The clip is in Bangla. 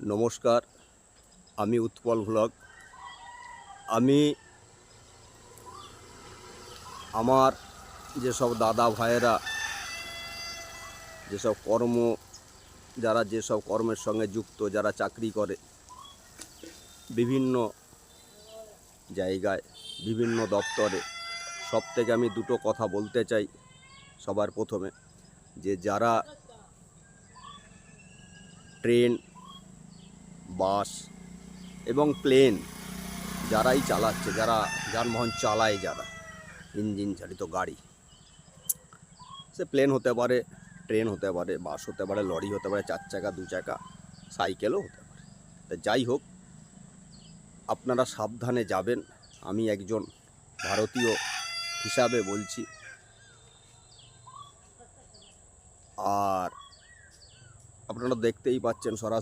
নমস্কার, আমি উৎপল ভ্লগ আমি আমার যেসব দাদা ভাইয়েরা, যেসব কর্ম, যারা যেসব কর্মের সঙ্গে যুক্ত, যারা চাকরি করে, বিভিন্ন জায়গায়, বিভিন্ন দপ্তরে, সব থেকে আমি দুটো কথা বলতে চাই সবার প্রথমে, যে যারা ট্রেন বাস এবং প্লেন যারাই চালাচ্ছে, যারা যানবাহন চালায় যারা, ইঞ্জিন চালিত গাড়ি। সে প্লেন হতে পারে, ট্রেন হতে পারে, বাস হতে পারে, লরি হতে পারে, চার চাকা, দু চাকা, সাইকেলও হতে পারে। তা যাই হোক, আপনারা সাবধানে যাবেন। আমি একজন ভারতীয় হিসাবে বলছি। আর আপনারা দেখতেই পাচ্ছেন সরাসরি